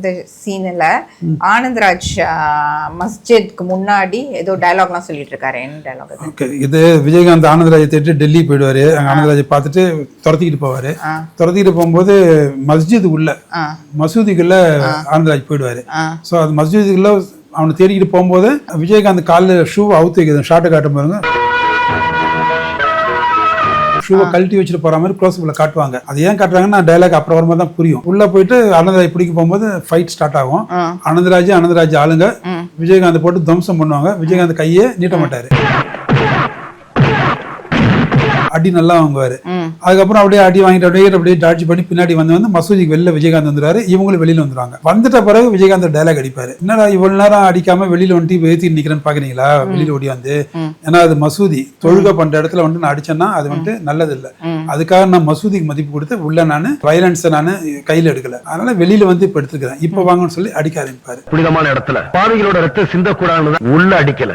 இந்த சீனில் ஆனந்த்ராஜ் மஸ்ஜித்க்கு முன்னாடி ஏதோ டயலாக்லாம் சொல்லிட்டு இருக்காரு என்ன டயலாக் அது? ஓகே இது விஜயகாந்த் ஆனந்தராஜை தேடி டெல்லி போயிடுவாரு. அங்க ஆனந்தராஜை பார்த்துட்டு துரத்திக்கிட்டு போவாரு. துரத்திக்கிட்டு போகும்போது மஸ்ஜித் உள்ள மசூதிக்குள்ள ஆனந்தராஜ் போயிடுவாரு. ஸோ அது மஸ்ஜிதுக்குள்ள அவனை தேடிக்கிட்டு போகும்போது விஜயகாந்த் காலில் ஷூ அவுத்து வைக்கிறது ஷார்ட்டை காட்டும் பாருங்க ஷூவை கழட்டி வச்சுட்டு போற மாதிரி க்ளோஸ் காட்டுவாங்க. அது ஏன் காட்டுறாங்கன்னா டைலாக் அப்புறம் தான் புரியும். உள்ள போயிட்டு ஆனந்தராஜ் பிடிக்க போகும்போது ஃபைட் ஸ்டார்ட் ஆகும். ஆ. ஆனந்தராஜ் ஆனந்தராஜ் ஆளுங்க. விஜயகாந்த் போட்டு துவம்சம் பண்ணுவாங்க. விஜயகாந்த் கையே நீட்ட மாட்டாரு. அடி நல்லா வாங்குவாரு. அதுக்கப்புறம் அப்படியே அடி வாங்கிட்டு அப்படியே அப்படியே டாட்ஜ் பண்ணி பின்னாடி வந்து வந்து மசூதிக்கு வெளில விஜயகாந்த் வந்துருவாரு. இவங்களும் வெளியில வந்துருவாங்க. வந்துட்ட பிறகு விஜயகாந்த் டைலாக் அடிப்பாரு. என்னடா இவ்வளவு நேரம் அடிக்காம வெளியில வந்துட்டு ஏத்தி நிக்கிறேன்னு பாக்குறீங்களா? வெளியில ஓடி வந்து. ஏன்னா அது மசூதி. தொழுகை பண்ற இடத்துல வந்து நான் அடிச்சேன்னா அது வந்துட்டு நல்லது இல்ல. அதுக்காக நான் மசூதிக்கு மதிப்பு கொடுத்து உள்ள நான் வயலன்ஸை நான் கையில எடுக்கல. அதனால வெளியில வந்து இப்ப எடுத்துக்கிறேன். இப்ப வாங்கன்னு சொல்லி அடிக்க ஆரம்பிப்பாரு. புனிதமான இடத்துல. பாவிகளோட ரத்தம் சிந்தக்கூடாதுன்னு உள்ள அடிக்கல.